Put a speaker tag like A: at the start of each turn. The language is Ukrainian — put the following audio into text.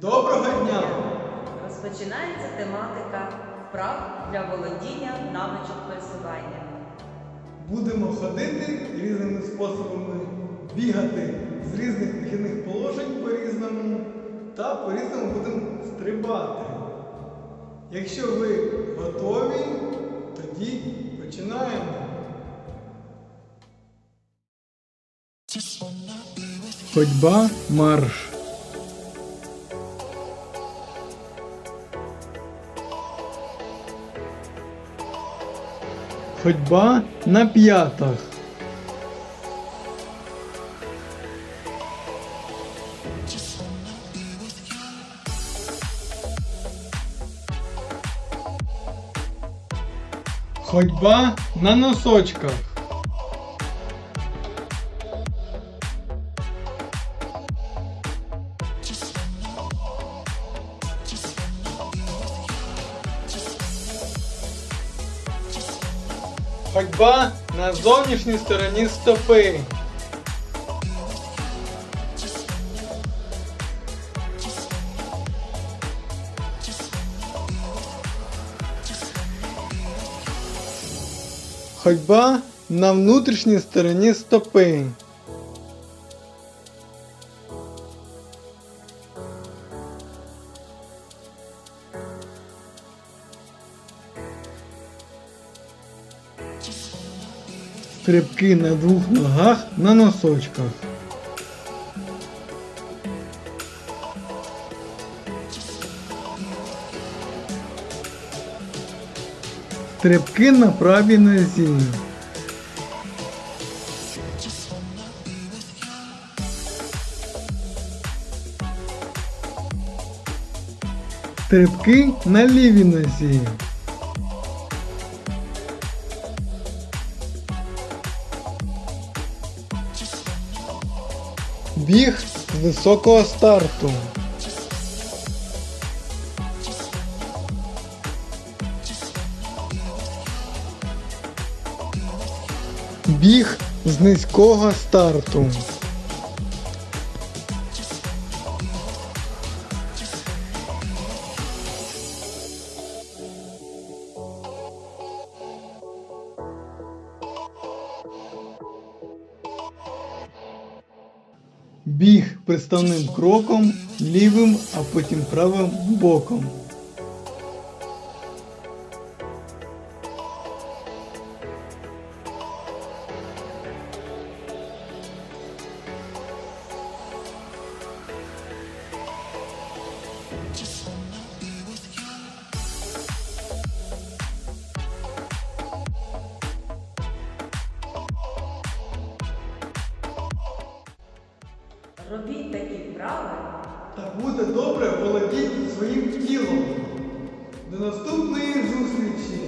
A: Доброго дня!
B: Розпочинається тематика вправ для володіння навичок пересування.
A: Будемо ходити різними способами, бігати з різних вихідних положень по-різному та по-різному будемо стрибати. Якщо ви готові, тоді починаємо. Ходьба марш. Ходьба на п'ятах. Ходьба на носочках. Ходьба на зовнішній стороні стопи. Ходьба на внутрішній стороні стопи. Стрибки на двох ногах на носочках. Стрибки на правій нозі. Стрибки на лівій нозі. Біг з високого старту. Біг з низького старту. Біг приставним кроком, лівим, а потім правим боком.
B: Робіть такі вправи.
A: Та буде добре володіти своїм тілом. До наступної зустрічі!